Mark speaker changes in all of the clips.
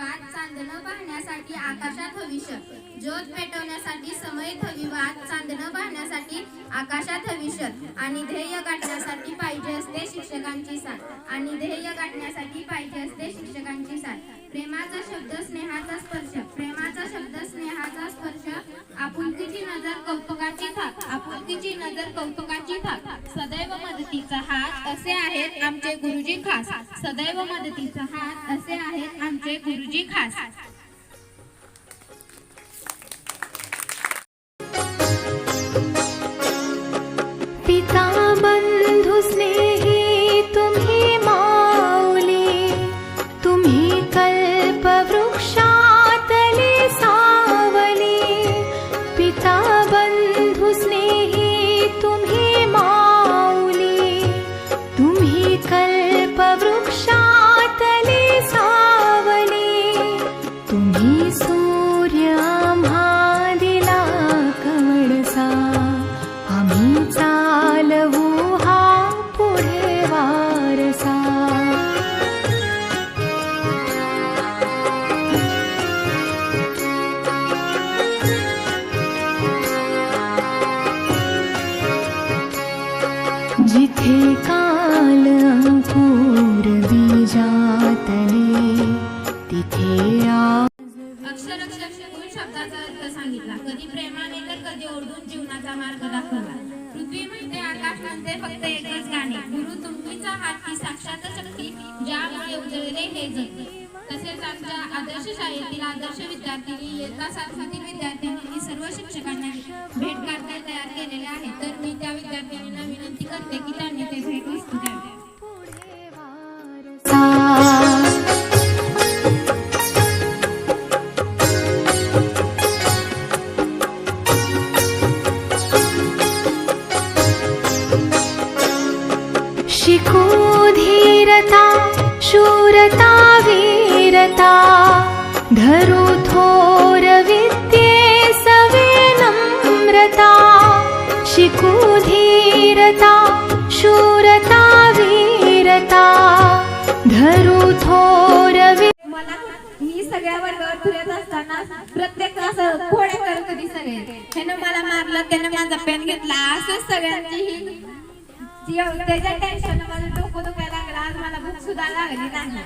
Speaker 1: वाद चांदणं पाहण्यासाठी आकाशात हविष्य ज्योत पेटवण्यासाठी समय हवी वाद चांदणं पाहण्यासाठी आकाशात हविष्य आणि ध्येय गाठण्यासाठी पाहिजे असते शिक्षकांची साथ. आणि ध्येय गाठण्यासाठी पाहिजे असते शिक्षकांची साथ. प्रेमाचा शब्द स्नेहाचा स्पर्श. प्रेमाचा शब्द स्नेहाचा स्पर्श. आपुलकीची नजर कौतुकाची थाक आपुलकीची नजर कौतुकाची थाक सदैव मदतीचा हात असे आहेत आमचे गुरुजी खास. सदैव मदतीचा हात असे आहे गुरुजी खास.
Speaker 2: पिता बंधु स्नेह जिथे काल अंकुर बीजातले तिथे
Speaker 1: अक्षर अक्षर शब्दाचा अर्थ सांगितला? कधी प्रेमाने तर कधी ओढून जीवनाचा मार्ग दाखवला. पृथ्वी आकाश म्हणते फक्त एकच गाणे. गुरु तुमचा हात ही साक्षात शक्ती ज्यामुळे उजळले हे जग. तसेच आमच्या आदर्श शाळेतील आदर्श विद्यार्थ्यांनी इयत्ता सातवीतील विद्यार्थ्यांनी सर्व शिक्षकांना भेट काढता तयार केलेले आहे तर मी त्या
Speaker 2: शिकू धीरता शूरता वीरता धरू थोर विद्ये सवे नम्रता। शिकू धीरता धरू थोर
Speaker 1: मला मी सगळ्या वर्गावर फिरत असताना प्रत्येक असं खोड्या करत कधी सगळे. त्यानं मला मारलं त्यानं माझा पेन घेतला. असंच सगळ्यांची ही त्याच्या टेन्शन माझं डोकं दुखायला लागलं. आज मला भूक सुद्धा लागली नाही.
Speaker 3: त्यांना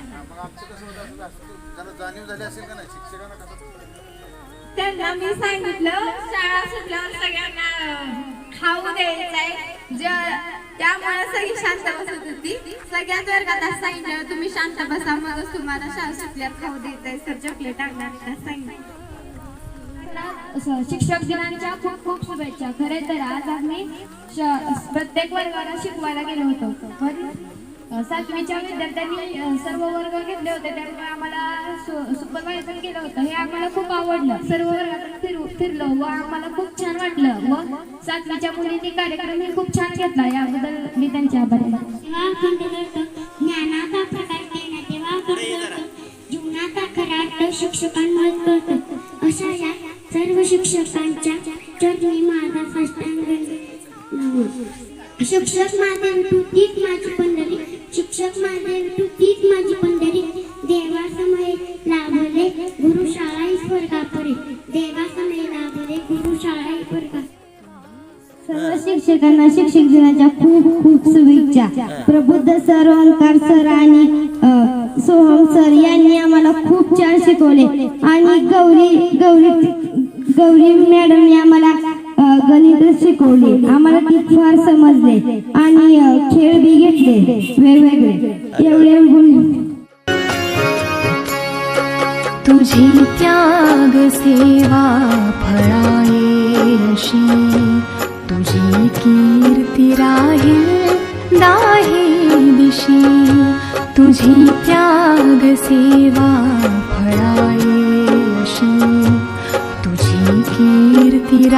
Speaker 1: त्यांना मी सांगितलं शाळा सुटल्यावर सगळ्यांना खाऊ द्यायचंय. ज- त्यामुळे सगळी शांत बसत होती. सगळ्याच वर्गात असं सांगितलं तुम्ही शांत बसा मगच तुम्हाला शाळा सुटल्यावर खाऊ द्यायचंय सर चॉकलेट आणणार सांगितलं.
Speaker 4: शिक्षक दिनाच्या खूप खूप शुभेच्छा. खरे तर आज आम्ही प्रत्येक वर्गाला शिकवायला गेलो होतो. पण सातवीच्या विद्यार्थ्यांनी सर्व वर्ग घेतले होते. त्यामुळे आम्हाला सुपरवायझर केलं होतं. हे आम्हाला खूप आवडलं. सर्व वर्गात फिरलो. व आम्हाला खूप छान वाटलं. व सातवीच्या मुलींनी कार्यक्रम हे खूप छान घेतला. याबद्दल मी त्यांचे आभारी आहे.
Speaker 5: ज्ञानाचा तेव्हा जीवनाचा खरा अर्थ कळतो अशा या सर्व शिक्षकांच्या चरणी माझा साष्टांग शिक्षक माझे तू तीच माझी पंढरी. शिक्षक माझे तू तीच माझी पंढरी. देवासमये लाभले गुरुशाळा स्वर्गापरे देवासमये
Speaker 4: शिक्षकांना शिक्षक दिनाच्या खूप खूप शुभेच्छा. प्रबुद्ध सर ओंकार सर आणि सोहम सर यांनी आम्हाला खूप छान शिकवले. आणि गौरी गौरी गौरी मॅडमने आम्हाला गणित शिकवले. आम्हाला ती फार समजले. आणि खेळ बी घेतले. वेगवेगळे. एवढे गुण
Speaker 2: तुझी त्याग सेवा फळाये अशी. तुझी कीर्ती दाही दिशी। तुझी त्याग सेवा फळाये अशी तुझी कीर्ती